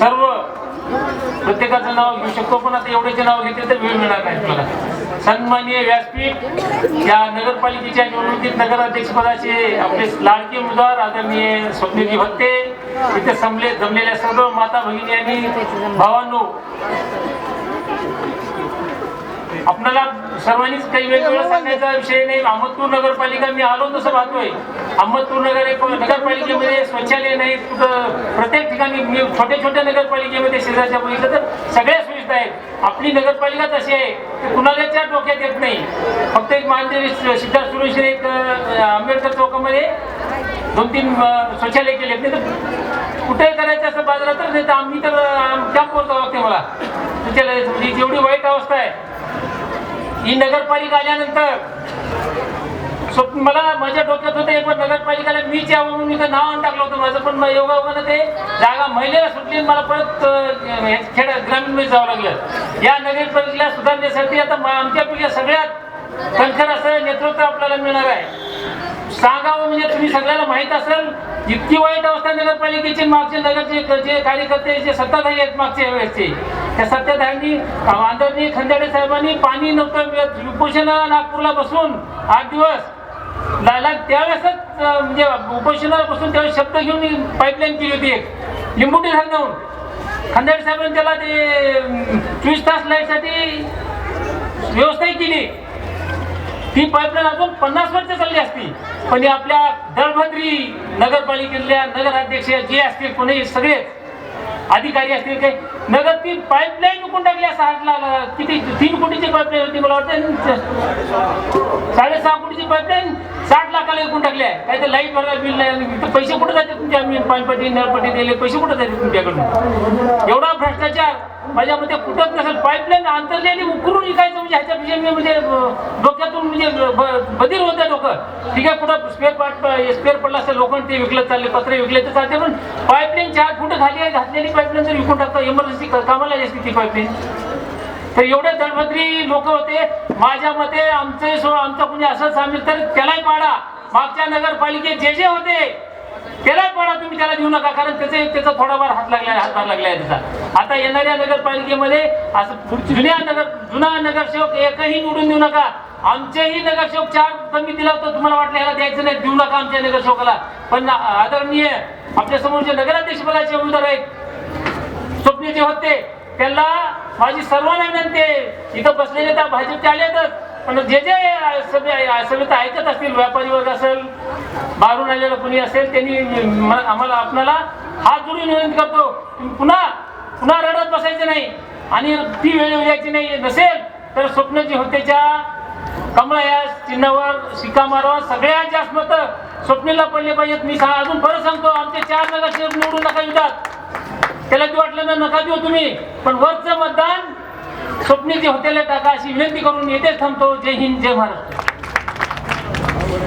सर्व प्रत्येकाचं नाव घेऊ शकतो पण आता एवढ्याचे नाव घेतले तर वेळ मिळणार नाही मला सन्माननीय व्यासपीठ या नगरपालिकेच्या निवडणुकीत नगराध्यक्षपदाचे आपले लाडके उमेदवार आदरणीय स्वप्नीजी भत्ते इथे संपले जमलेल्या सर्व माता भगिनी आणि भावांनो आपल्याला सर्वांनीच काही वेगवेगळं सांगायचा विषय नाही. अहमदपूर नगरपालिका मी आलो तसं पाहतोय अहमदपूर नगर एक नगरपालिकेमध्ये शौचालय नाही. कुठं प्रत्येक ठिकाणी मी छोट्या छोट्या नगरपालिकेमध्ये शेजारच्या बघितलं तर सगळ्या सुविधा आहेत. आपली नगरपालिकाच अशी आहे की कुणाल्याच्या डोक्यात येत नाही. फक्त एक मानदेवी सिद्धार्थ सुरेश एक आंबेडकर चौकामध्ये दोन तीन शौचालय केले नाही तर कुठे करायचं असं बाजारात तर नाही तर आम्ही तर कॅम्पवर जावं लागते मला. शौचालयाचं म्हणजे जेवढी वाईट अवस्था आहे ही नगरपालिका आल्यानंतर सो मला माझ्या डोक्यात होतं एक नगरपालिकेला मीच यावं म्हणून मी तर नाव टाकलं होतं माझं. पण मग योगायोगानं ते जागा महिलेला सुटली मला परत खेड ग्रामीणमध्ये जावं लागलं. या नगरपालिकेला सुधारण्यासाठी आता आमच्यापेक्षा आमच्यापैकी सगळ्यात कणखर असं नेतृत्व आपल्याला मिळणार आहे. सांगावं म्हणजे तुम्ही सगळ्याला माहीत असेल इतकी वाईट अवस्था नगरपालिकेची मागचे नगरचे जे कार्यकर्ते जे सत्ताधारी आहेत मागच्या वेळेसचे त्या सत्ताधाऱ्यांनी आदरणीय खंदाडे साहेबांनी पाणी नव्हतं मिळत. उपोषणाला नागपूरला बसून आठ दिवस त्यावेळेसच म्हणजे उपोषणाला बसून त्यावेळेस शब्द घेऊन पाईपलाईन केली होती एक. लिंबुटी धरणाहून खंदाडे साहेबांनी त्याला ते चोवीस तास लाईटसाठी व्यवस्थाही केली. ती पाईपलाईन अजून पन्नास वर्ष चालली असती. पण आपल्या दळभद्री नगरपालिकेतल्या नगराध्यक्ष जे असतील कोणी सगळे अधिकारी असतील काही नगर ती पाईपलाईन विकून टाकली असं हात किती तीन कोटीची पाईपलाईन होती मला वाटतं. साडेसहा कोटीची पाईपलाईन साठ लाखाला विकून टाकली आहे. काय तर लाइट भरायला बिल नाही पैसे कुठे जाते तुमच्या आम्ही पाणीपट्टी नळपट्टी दिले पैसे कुठे जाते तुमच्याकडून? एवढा भ्रष्टाचार माझ्या मते कुठंच नसेल. पाईपलाईन आंतरलेली उकरून विकायचं म्हणजे ह्याच्यापेक्षा मी म्हणजे डोक्यातून म्हणजे ब- बधीर होतं डोकं. ठीक आहे कुठं स्पेअर पार्ट स्पेअर पडला असेल लोखंड ते विकलं चालले पत्रे विकले तर चालते पण पाईपलाईन चार फुट खाली आहे घातलेली पाईपलाईन जर विकून टाकता इमर्जन्सी कामाला असते ती पाईपलाईन तर एवढे दळभद्री लोक होते. माझ्या मते आमचे आमचं आमचा कोणी असं सांगितलं तर त्यालाही पाडा. मागच्या नगरपालिकेत जे जे होते त्याला पाडा तुम्ही त्याला देऊ नका कारण त्याचे त्याचा थोडाफार हात लागला आहे हातभार लागला आहे त्याचा. आता येणाऱ्या नगरपालिकेमध्ये असं जुन्या नगर जुना नगरसेवक एकही निवडून देऊ नका. आमचेही नगरसेवक चार कमी दिला होता तुम्हाला वाटलं याला द्यायचं नाही देऊ नका आमच्या नगरसेवकाला. पण आदरणीय आपल्या समोरचे नगराध्यक्ष पदाचे उमेदवार आहेत. स्वप्नेचे होते. त्यांना माझी सर्वांना विनंती आहे. इथं बसलेले त्या भाजपचे आलेतच. पण जे जे सभे सभेत ऐकत असतील व्यापारी वर्ग असेल बाहेरून आलेलं कोणी असेल त्यांनी आम्हाला आपणाला हात जोडून विनंती करतो पुन्हा पुन्हा रडत बसायचं नाही. आणि ती वेळ यायची नाही नसेल तर स्वप्न जे होतेच्या कमळा या चिन्हावर शिक्का मारावा सगळ्यात जास्त मत स्वप्नीला पडले पाहिजेत. मी अजून परत सांगतो आमचे चार नगर निवडून नका विधात त्याला ते वाटलं ना नका देऊ तुम्ही. पण वरचं मतदान स्वप्नीचे हॉटेलला टाका अशी विनंती करून येथेच थांबतो. जय हिंद जय महाराष्ट्र.